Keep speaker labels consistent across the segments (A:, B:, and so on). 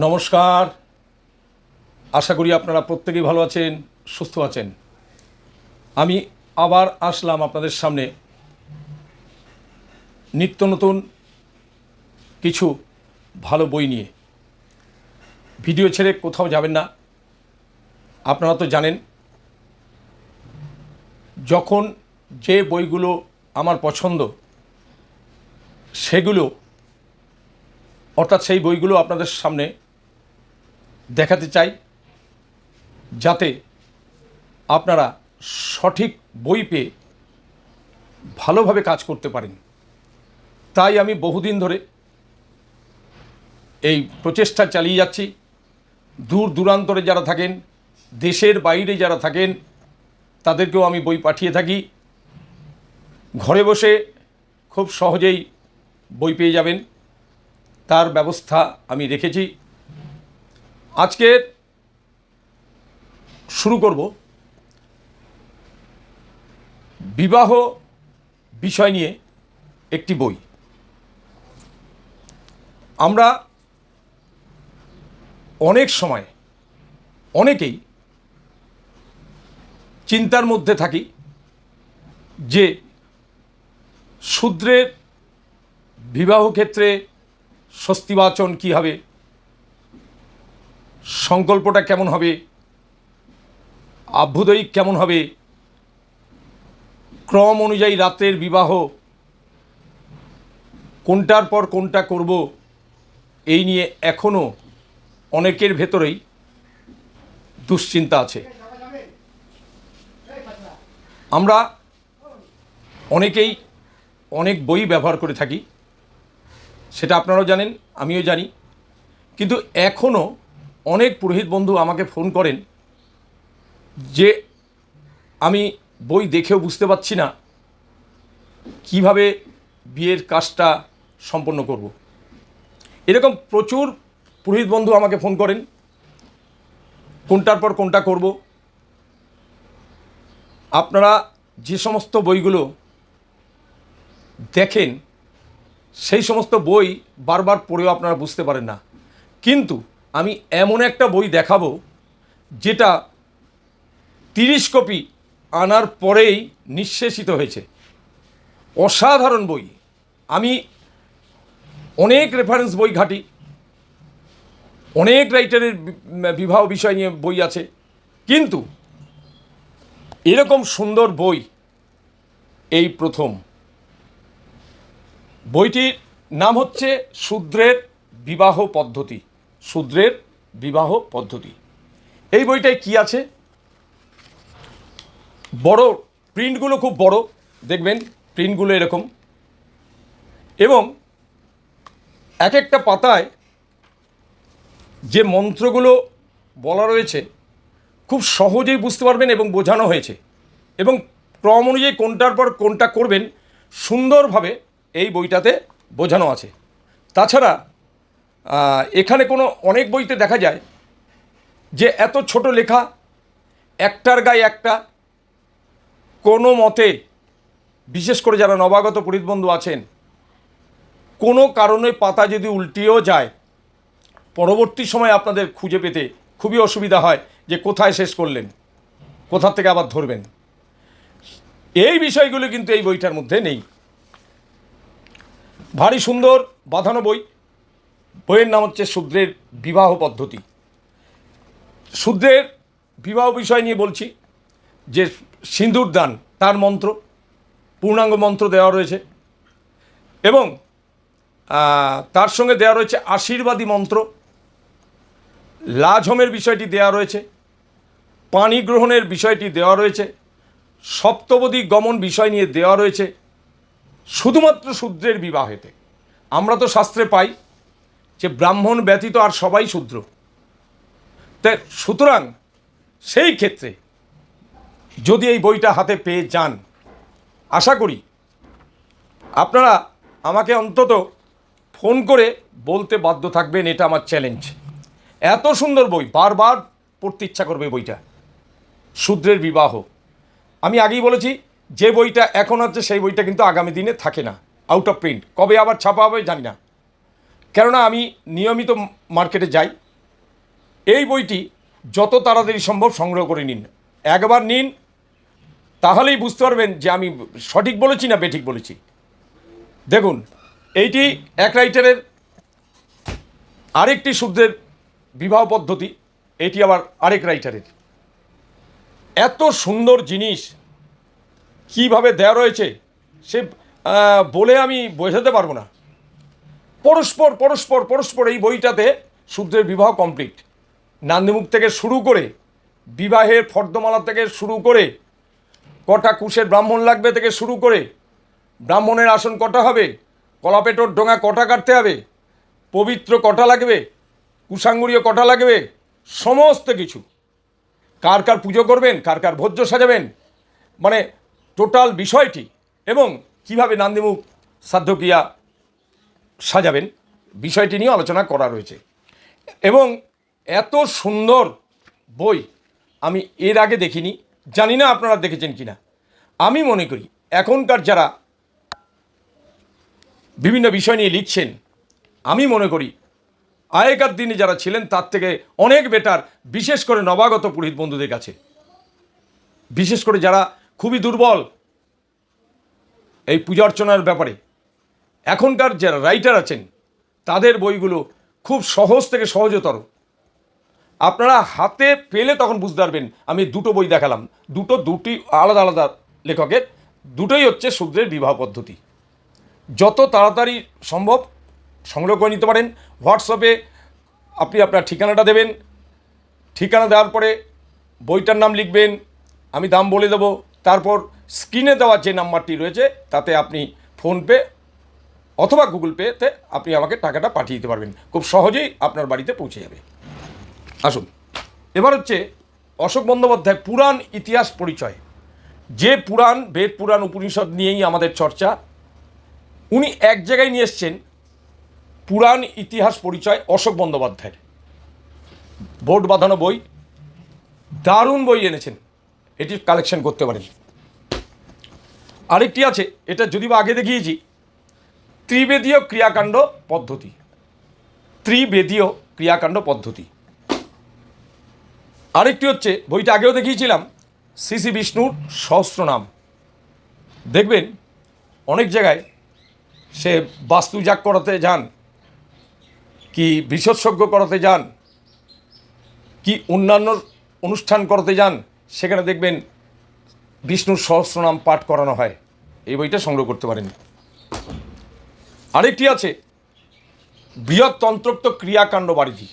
A: নমস্কার। আশা করি আপনারা প্রত্যেকেই ভালো আছেন, সুস্থ আছেন। আমি আবার আসলাম আপনাদের সামনে। নিত্য নতুন কিছু ভালো বই নিয়ে। ভিডিও ছেড়ে কোথাও যাবেন না। আপনারা তো জানেন, যখন যে বইগুলো আমার পছন্দ, সেগুলো অর্থাৎ সেই বইগুলো আপনাদের সামনে দেখাতে চাই, যাতে আপনারা সঠিক বই পেয়ে ভালোভাবে কাজ করতে পারেন। তাই আমি বহুদিন ধরে এই প্রচেষ্টা চালিয়ে যাচ্ছি। দূর দূরান্তরে যারা থাকেন, দেশের বাইরে যারা থাকেন, তাদেরকেও আমি বই পাঠিয়ে থাকি। ঘরে বসে খুব সহজেই বই পেয়ে যাবেন। তার ব্যবস্থা আমি রেখেছি। আজকে শুরু করব বিবাহ বিষয় নিয়ে একটি বই। আমরা অনেক সময়, অনেকেই চিন্তার মধ্যে থাকি যে, শূদ্রের বিবাহ ক্ষেত্রে স্বস্তিবাচন কী হবে? সংকল্পটা কেমন হবে? আভ্যুদয়িক কেমন হবে? ক্রম অনুযায়ী রাত্রের বিবাহ, কোনটার পর কোনটা করব, এই নিয়ে এখনও অনেকের ভেতরেই দুশ্চিন্তা আছে। আমরা অনেকেই অনেক বই ব্যবহার করে থাকি। সেটা আপনারাও জানেন, আমিও জানি কিন্তু এখনও অনেক পুরোহিত বন্ধু আমাকে ফোন করেন যে আমি বই দেখেও বুঝতে পারছি না কীভাবে বিয়ের কাজটা সম্পন্ন করব। এরকম প্রচুর পুরোহিত বন্ধু আমাকে ফোন করেন, কোনটার পর কোনটা করব আপনারা যে সমস্ত বইগুলো দেখেন সেই সমস্ত বই বারবার পড়েও আপনারা বুঝতে পারেন না। কিন্তু আমি এমন একটা বই দেখাবো, যেটা তিরিশ কপি আনার পরেই নিঃশেষিত হয়েছে। অসাধারণ বই। আমি অনেক রেফারেন্স বই ঘাটি। অনেক রাইটারের বিবাহ বিষয় নিয়ে বই আছে। কিন্তু এরকম সুন্দর বই এই প্রথম। বইটির নাম হচ্ছে শূদ্রের বিবাহ পদ্ধতি। শূদ্রের বিবাহ পদ্ধতি। এই বইটায় কি আছে? বড় প্রিন্টগুলো খুব বড়। দেখবেন প্রিন্টগুলো এরকম। এবং এক একটা পাতায় যে মন্ত্রগুলো বলা রয়েছে, খুব সহজেই বুঝতে পারবেন এবং বোঝানো হয়েছে। এবং ক্রম অনুযায়ী কোনটার পর কোনটা করবেন, সুন্দরভাবে এই বইটাতে বোঝানো আছে। তাছাড়া এখানে কোনো অনেক বইতে দেখা যায় যে এত ছোট লেখা, একটার গায়ে একটা, কোনো মতে, বিশেষ করে যারা নবাগত পরিবন্ধু আছেন, কোনো কারণে পাতা যদি উল্টিয়েও যায়, পরবর্তী সময় আপনাদের খুঁজে পেতে খুবই অসুবিধা হয় যে কোথায় শেষ করলেন কোথা থেকে আবার ধরবেন। এই বিষয়গুলো কিন্তু এই বইটার মধ্যে নেই। ভারী সুন্দর বাঁধানো বই। বইয়ের নাম হচ্ছে শূদ্রের বিবাহ পদ্ধতি। শূদ্রের বিবাহ বিষয় নিয়ে বলছি যে সিঁদুর দান, তার মন্ত্র, পূর্ণাঙ্গ মন্ত্র দেওয়া রয়েছে এবং তার সঙ্গে দেওয়া রয়েছে আশীর্বাদী মন্ত্র। লাঝমের বিষয়টি দেওয়া রয়েছে পানি গ্রহণের বিষয়টি দেওয়া রয়েছে সপ্তপদী গমন বিষয় নিয়ে দেওয়া রয়েছে শুধুমাত্র শূদ্রের বিবাহেতে। আমরা তো শাস্ত্রে পাই যে ব্রাহ্মণ ব্যতীত আর সবাই শূদ্র। তাই সুতরাং সেই ক্ষেত্রে যদি এই বইটা হাতে পেয়ে যান, আশা করি আপনারা আমাকে অন্তত ফোন করে বলতে বাধ্য থাকবেন, এটা আমার চ্যালেঞ্জ। এত সুন্দর বই, বারবার পড়তে ইচ্ছা করবে বইটা। শূদ্রের বিবাহ। আমি আগেই বলেছি যে বইটা এখন আছে, সেই বইটা কিন্তু আগামী দিনে থাকে না। আউট অফ প্রিন্ট কবে আবার ছাপা হবে জানি না। কেননা আমি নিয়মিত মার্কেটে যাই। এই বইটি যত তাড়াতাড়ি সম্ভব সংগ্রহ করে নিন। একবার নিন, তাহলেই বুঝতে পারবেন যে আমি সঠিক বলেছি না বেঠিক বলেছি। দেখুন, এইটি এক রাইটারের আরেকটি শব্দের বিবাহ পদ্ধতি। এটি আবার আরেক রাইটারের। এত সুন্দর জিনিস কীভাবে দেওয়া রয়েছে, সে বলে আমি বোঝাতে পারব না। পরস্পর পরস্পর পরস্পর এই বইটাতে শূদ্রের বিবাহ কমপ্লিট নান্দিমুখ থেকে শুরু করে, বিবাহের ফর্দমালা থেকে শুরু করে, কটা কুশের ব্রাহ্মণ লাগবে থেকে শুরু করে, ব্রাহ্মণের আসন কটা হবে, কলাপেটোর ডোঙা কটা কাটতে হবে, পবিত্র কটা লাগবে কুসাঙ্গুরীয় কটা লাগবে, সমস্ত কিছু। কার কার পুজো করবেন, কার কার ভোজ্য সাজাবেন মানে টোটাল বিষয়টি এবং কীভাবে নান্দিমুখ সাধ্যক্রিয়া সাজাবেন, বিষয়টি নিয়ে আলোচনা করা রয়েছে। এবং এত সুন্দর বই আমি এর আগে দেখিনি, জানি না আপনারা দেখেছেন কিনা। আমি মনে করি, এখনকার যারা বিভিন্ন বিষয় নিয়ে লিখছেন, আমি মনে করি, আগেকার দিনে যারা ছিলেন তার থেকে অনেক বেটার বিশেষ করে নবাগত পুরোহিত বন্ধুদের কাছে। বিশেষ করে যারা খুবই দুর্বল এই পূজা অর্চনার ব্যাপারে। এখনকার যারা রাইটার আছেন, তাদের বইগুলো খুব সহজ থেকে সহজতর। আপনারা হাতে পেলে তখন বুঝতে পারবেন, আমি দুটো বই দেখালাম। দুটো, দুটি আলাদা আলাদা লেখকের, দুটোই হচ্ছে শূদ্রের বিবাহ পদ্ধতি। যত তাড়াতাড়ি সম্ভব সংগ্রহ করে নিতে পারেন। হোয়াটসঅ্যাপে আপনি আপনার ঠিকানাটা দেবেন। ঠিকানা দেওয়ার পরে বইটার নাম লিখবেন। আমি দাম বলে দেবো। তারপর স্ক্রিনে দেওয়া যে নাম্বারটি রয়েছে, তাতে আপনি ফোনপে অথবা গুগল পেতে আপনি আমাকে টাকাটা পাঠিয়ে দিতে পারবেন। খুব সহজেই আপনার বাড়িতে পৌঁছে যাবে। আসুন। এবার হচ্ছে অশোক বন্দ্যোপাধ্যায় পুরাণ ইতিহাস পরিচয়। যে পুরাণ, বেদ পুরাণ, উপনিষদ নিয়েই আমাদের চর্চা, উনি এক জায়গায় নিয়ে এসছেন পুরাণ ইতিহাস পরিচয় অশোক বন্দ্যোপাধ্যায়ের। বোর্ড বাঁধানো বই, দারুণ বই এনেছেন। এটি কালেকশন করতে পারেন। আরেকটি আছে, এটা যদি বা আগে দেখিয়েছি, ত্রিবেদীয় ক্রিয়াকাণ্ড পদ্ধতি। ত্রিবেদীয় ক্রিয়াকাণ্ড পদ্ধতি। আরেকটি হচ্ছে, বইটা আগেও দেখিয়েছিলাম, শ্রী বিষ্ণুর সহস্রনাম। দেখবেন, অনেক জায়গায় সে বাস্তুজাগ করাতে যান, কি বিশেষজ্ঞ করাতে যান, কি অন্যান্য অনুষ্ঠান করাতে যান সেখানে দেখবেন বিষ্ণুর সহস্রনাম পাঠ করানো হয়। এই বইটা সংগ্রহ করতে পারেন আরেকটি আছে, বৃহৎ তন্ত্রোক্ত ক্রিয়াকাণ্ড বাড়িধি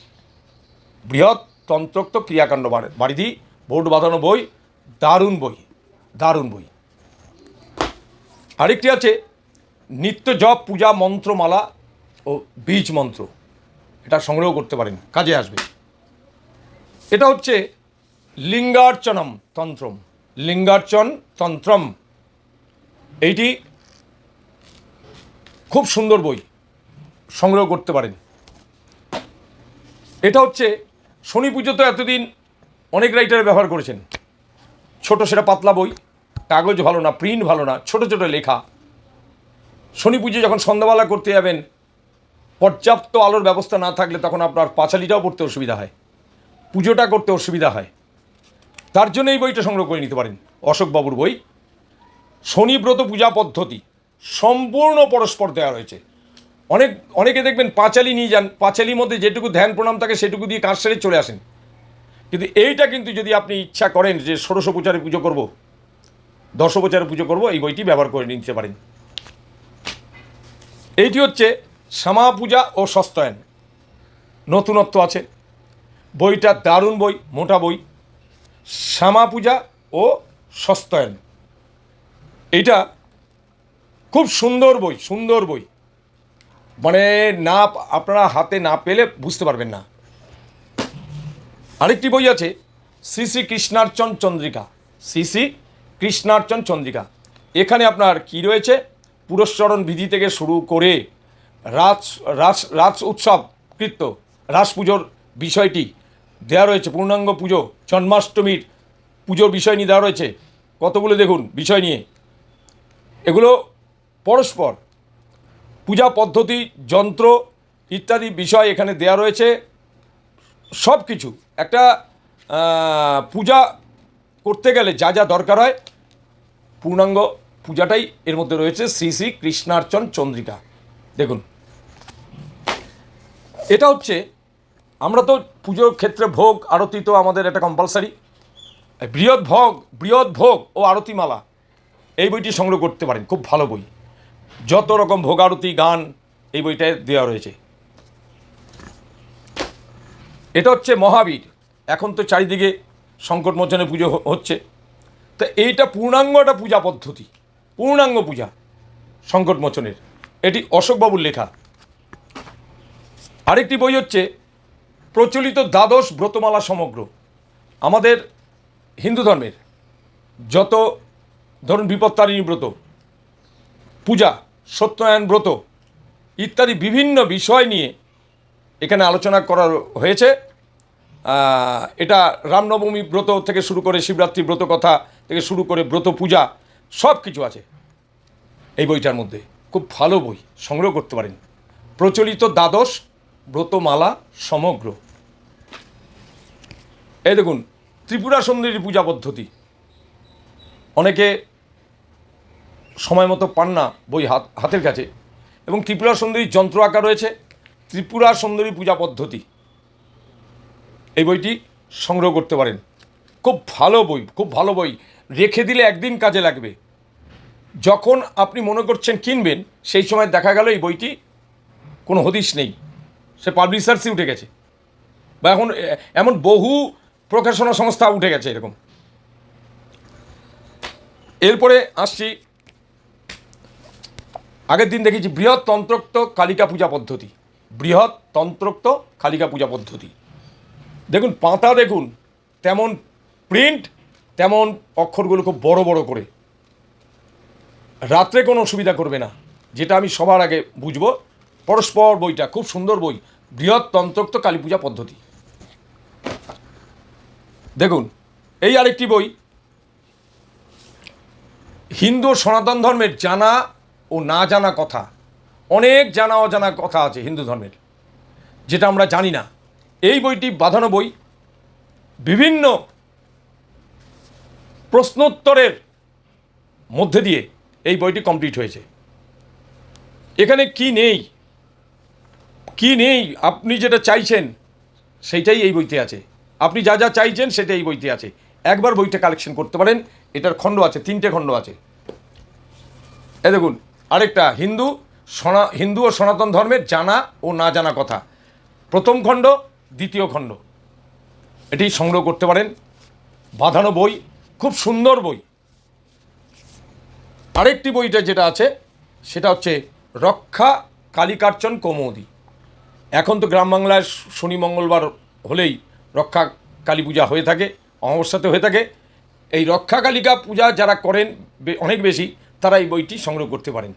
A: বৃহৎ তন্ত্রোক্ত ক্রিয়াকাণ্ড বাড়ি- বাড়িটি বোর্ড বাঁধানো বই, দারুণ বই দারুণ বই। আরেকটি আছে, নিত্য জপ, পূজা, মন্ত্রমালা ও বীজ মন্ত্র। এটা সংগ্রহ করতে পারেন, কাজে আসবে। এটা হচ্ছে লিঙ্গার্চনম তন্ত্রম। লিঙ্গার্চন তন্ত্রম। এইটি খুব সুন্দর বই। সংগ্রহ করতে পারেন। এটা হচ্ছে শনি পুজো তো এতদিন অনেক রাইটার ব্যবহার করেছেন। ছোট সেটা পাতলা বই, কাগজ ভালো না প্রিন্ট ভালো না, ছোট ছোট লেখা। শনি পুজো যখন সন্ধ্যাবেলা করতে যাবেন, পর্যাপ্ত আলোর ব্যবস্থা না থাকলে তখন আপনার পাঁচালিটাও পড়তে অসুবিধা হয়। পুজোটা করতে অসুবিধা হয়। তার জন্য এই বইটা সংগ্রহ করে নিতে পারেন। অশোকবাবুর বই। শনিব্রত পূজা পদ্ধতি। সম্পূর্ণ পরস্পর দেওয়া রয়েছে। অনেক, অনেকে দেখবেন পাঁচালি নিয়ে যান। পাঁচালির মধ্যে যেটুকু ধ্যান প্রণাম থাকে, সেটুকু দিয়ে কাজ সেরে চলে আসেন। কিন্তু এইটা কিন্তু যদি আপনি ইচ্ছা করেন যে ষোড়শ প্রচারে পুজো করব, দশ প্রচারে পুজো করব, এই বইটি ব্যবহার করে নিতে পারেন। এইটি হচ্ছে শ্যামা পূজা ও সস্তায়ন। নতুনত্ব আছে। বইটা দারুণ বই, মোটা বই। শ্যামা পূজা ও সস্তায়ন। এইটা খুব সুন্দর বই সুন্দর বই। মানে না, আপনারা হাতে না পেলে বুঝতে পারবেন না। আরেকটি বই আছে, শ্রী শ্রী কৃষ্ণার্চন চন্দ্রিকা। শ্রী শ্রী কৃষ্ণার্চন চন্দ্রিকা। এখানে আপনার কি রয়েছে? পুরস্চরণ বিধি থেকে শুরু করে রাজ রাস রাজ উৎসব কৃত্য, রাস পুজোর বিষয়টি দেওয়া রয়েছে, পূর্ণাঙ্গ পুজো। জন্মাষ্টমীর পুজোর বিষয় নিয়ে দেওয়া রয়েছে। কতগুলো দেখুন বিষয় নিয়ে। এগুলো পরস্পর, পূজা পদ্ধতি, যন্ত্র ইত্যাদি বিষয় এখানে দেওয়া রয়েছে। সব কিছু। একটা পূজা করতে গেলে যা যা দরকার হয়, পূর্ণাঙ্গ পূজাটাই এর মধ্যে রয়েছে। শ্রী শ্রী কৃষ্ণার্চন চন্দ্রিকা। দেখুন। এটা হচ্ছে আমরা তো পুজোর ক্ষেত্রে ভোগ, আরতি তো আমাদের এটা কম্পালসারি বৃহৎ ভোগ বৃহৎ ভোগ ও আরতিমালা, এই বইটি সংগ্রহ করতে পারেন, খুব ভালো বই। যত রকম ভোগ, আরতি, গান, এই বইটায় দেওয়া রয়েছে। এটা হচ্ছে মহাবীর। এখন তো চারিদিকে সংকটমোচনে পুজো হচ্ছে। তো এইটা পূর্ণাঙ্গ একটা পূজা পদ্ধতি, পূর্ণাঙ্গ পূজা সংকটমোচনের এটি অশোকবাবুর লেখা। আরেকটি বই হচ্ছে প্রচলিত দ্বাদশ ব্রতমালা সমগ্র। আমাদের হিন্দু ধর্মের যত ধরুন বিপত্তারিণী ব্রত, পূজা, সত্যনারায়ণ ব্রত ইত্যাদি বিভিন্ন বিষয় নিয়ে এখানে আলোচনা করা হয়েছে। এটা রামনবমী ব্রত থেকে শুরু করে শিবরাত্রি ব্রত কথা থেকে শুরু করে ব্রত পূজা সব কিছু আছে এই বইটার মধ্যে। খুব ভালো বই, সংগ্রহ করতে পারেন। প্রচলিত দ্বাদশ ব্রতমালা সমগ্র। এই দেখুন, ত্রিপুরা সুন্দরী পূজা পদ্ধতি। অনেকে সময় মতো পান না বই হাত, হাতের কাছে। এবং ত্রিপুরা সুন্দরী যন্ত্র আঁকা রয়েছে, ত্রিপুরা সুন্দরী পূজা পদ্ধতি। এই বইটি সংগ্রহ করতে পারেন। খুব ভালো বই, খুব ভালো বই। রেখে দিলে একদিন কাজে লাগবে। যখন আপনি মনে করছেন কিনবেন, সেই সময় দেখা গেল এই বইটি কোনো হদিশ নেই। সে পাবলিশার্সই উঠে গেছে। বা এখন এমন বহু প্রকাশনা সংস্থা উঠে গেছে এরকম। এরপরে আসছি, আগের দিন দেখেছি বৃহৎ তন্ত্রোক্ত কালিকা পূজা পদ্ধতি। বৃহৎ তন্ত্রোক্ত কালিকা পূজা পদ্ধতি। দেখুন, পাতা দেখুন, তেমন প্রিন্ট, তেমন অক্ষরগুলো খুব বড় বড় করে। রাত্রে কোনো অসুবিধা করবে না, যেটা আমি সবার আগে বুঝব। পরস্পর বইটা, খুব সুন্দর বই। বৃহৎ তন্ত্রোক্ত কালী পূজা পদ্ধতি। দেখুন, এই আরেকটি বই। হিন্দু সনাতন ধর্মের জানা ও না জানা কথা। অনেক জানা অজানা কথা আছে হিন্দু ধর্মের, যেটা আমরা জানি না। এই বইটি বাঁধানো বই। বিভিন্ন প্রশ্নোত্তরের মধ্যে দিয়ে এই বইটি কমপ্লিট হয়েছে। এখানে কি নেই? কি নেই? আপনি যেটা চাইছেন, সেইটাই এই বইতে আছে। আপনি যা যা চাইছেন সেটা এই বইতে আছে। একবার বইটা কালেকশন করতে পারেন, এটার খণ্ড আছে, তিনটে খণ্ড আছে। এ দেখুন, আরেকটা, হিন্দু, সনা, হিন্দু ও সনাতন ধর্মের জানা ও না জানা কথা। প্রথম খণ্ড, দ্বিতীয় খণ্ড। এটি সংগ্রহ করতে পারেন। বাঁধানো বই, খুব সুন্দর বই। আরেকটি বইটা যেটা আছে, সেটা হচ্ছে রক্ষা কালিকার্চন কৌমুদি। এখন তো গ্রাম বাংলায় শনি, মঙ্গলবার হলেই রক্ষা কালী পূজা হয়ে থাকে, অমাবস্যাতে হয়ে থাকে। এই রক্ষা কালিকা পূজা যারা করেন অনেক বেশি তারা এই বইটি সংগ্রহ করতে পারেন।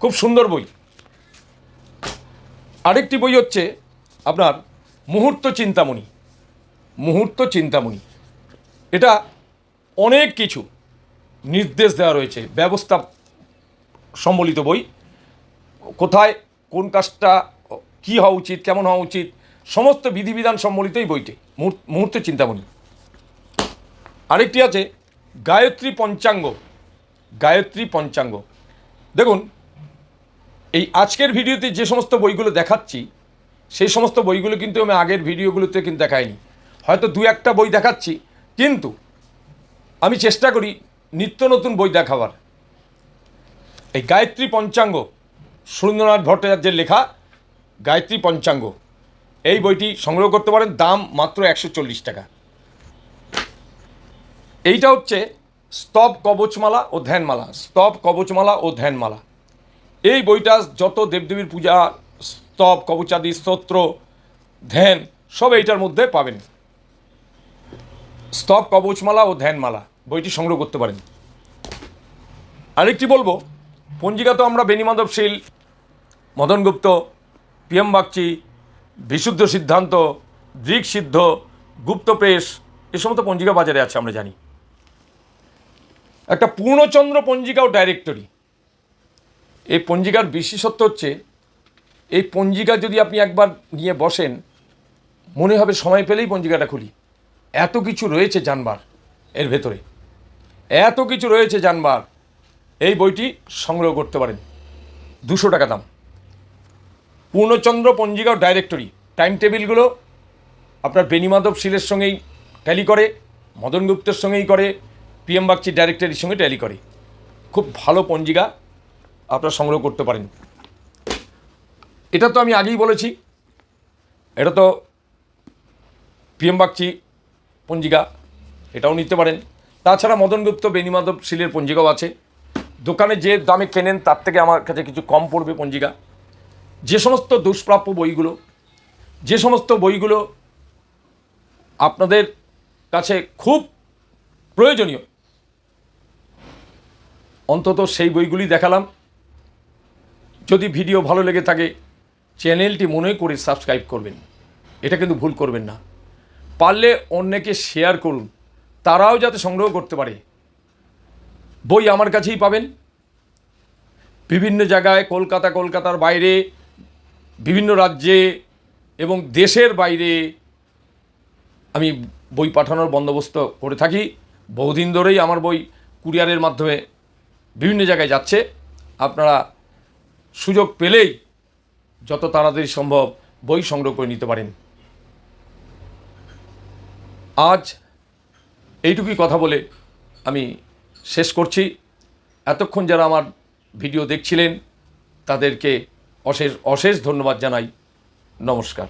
A: খুব সুন্দর বই। আরেকটি বই হচ্ছে আপনার মুহূর্ত চিন্তামণি। মুহূর্ত চিন্তামণি। এটা অনেক কিছু নির্দেশ দেওয়া রয়েছে, ব্যবস্থা সম্বলিত বই। কোথায় কোন কাজটা কী হওয়া উচিত, কেমন হওয়া উচিত, সমস্ত বিধিবিধান সম্বলিত এই বইটি মুহূর্ত- চিন্তামণি। আরেকটি আছে, গায়ত্রী পঞ্চাঙ্গ গায়ত্রী পঞ্চাঙ্গ। দেখুন, এই আজকের ভিডিওতে যে সমস্ত বইগুলো দেখাচ্ছি, সেই সমস্ত বইগুলো কিন্তু আমি আগের ভিডিওগুলোতে কিন্তু দেখাইনি। হয়তো দু একটা বই দেখাচ্ছি, কিন্তু আমি চেষ্টা করি নিত্য নতুন বই দেখাবার। এই গায়ত্রী পঞ্চাঙ্গ, সুরেন্দ্রনাথ ভট্টাচার্যের লেখা গায়ত্রী পঞ্চাঙ্গ। এই বইটি সংগ্রহ করতে পারেন, দাম মাত্র একশো চল্লিশ টাকা। এইটা হচ্ছে স্তব কবচমালা ও ধ্যানমালা, স্তব কবচমালা ও ধ্যানমালা। এই বইটা যত দেবদেবীর পূজা, স্তব কবচাদি, স্তোত্র, ধ্যান, সব এইটার মধ্যে পাবেন। স্তব কবচমালা ও ধ্যানমালা, বইটি সংগ্রহ করতে পারেন। আরেকটি বলব, পঞ্জিকা তো আমরা বেনিমাধব শীল মদন গুপ্ত পিএম বাগচি, বিশুদ্ধ সিদ্ধান্ত, দৃক সিদ্ধ, গুপ্ত প্রেস এ সমস্ত পঞ্জিকা বাজারে আছে, আমরা জানি। একটা পূর্ণচন্দ্র পঞ্জিকা ও ডাইরেক্টরি এই পঞ্জিকার বিশেষত্ব হচ্ছে, এই পঞ্জিকা যদি আপনি একবার নিয়ে বসেন, মনে হবে সময় পেলেই পঞ্জিকাটা খুলি। এত কিছু রয়েছে জানবার এর ভেতরে। এত কিছু রয়েছে জানবার। এই বইটি সংগ্রহ করতে পারেন। দুশো টাকা দাম। পূর্ণচন্দ্র পঞ্জিকা ডাইরেক্টরি টাইম টেবিলগুলো আপনার বেনিমাধব শিলের সঙ্গেই ট্যালি করে, মদন গুপ্তের সঙ্গেই করে পিএম বাগচির ডাইরেক্টরির সঙ্গে ট্যালি করে। খুব ভালো পঞ্জিকা আপনারা সংগ্রহ করতে পারেন। এটা তো আমি আগেই বলেছি, এটা তো পিএম বাগচি পঞ্জিকা, এটাও নিতে পারেন। তাছাড়া মদন গুপ্ত বেনিমাধব শিলের পঞ্জিকাও আছে। দোকানে যে দামে কেনেন, তার থেকে আমার কাছে কিছু কম পড়বে পঞ্জিকা। যে সমস্ত দুষ্প্রাপ্য বইগুলো, যে সমস্ত বইগুলো আপনাদের কাছে খুব প্রয়োজনীয়, অন্তত সেই বইগুলি দেখালাম। যদি ভিডিও ভালো লেগে থাকে, চ্যানেলটি মনে করে সাবস্ক্রাইব করবেন। এটা কিন্তু ভুল করবেন না। পারলে অন্যকে শেয়ার করুন। তারাও যাতে সংগ্রহ করতে পারে। বই আমার কাছেই পাবেন। বিভিন্ন জায়গায়, কলকাতা, কলকাতার বাইরে বিভিন্ন রাজ্যে এবং দেশের বাইরে আমি বই পাঠানোর বন্দোবস্ত করে থাকি। বহুদিন ধরেই আমার বই কুরিয়ারের মাধ্যমে বিভিন্ন জায়গায় যাচ্ছে। আপনারা সুযোগ পেলেই যত তাড়াতাড়ি সম্ভব বই সংগ্রহ করে নিতে পারেন। আজ এইটুকুই কথা বলে আমি শেষ করছি। এতক্ষণ যারা আমার ভিডিও দেখছিলেন, তাদেরকে অশেষ অশেষ ধন্যবাদ জানাই। নমস্কার।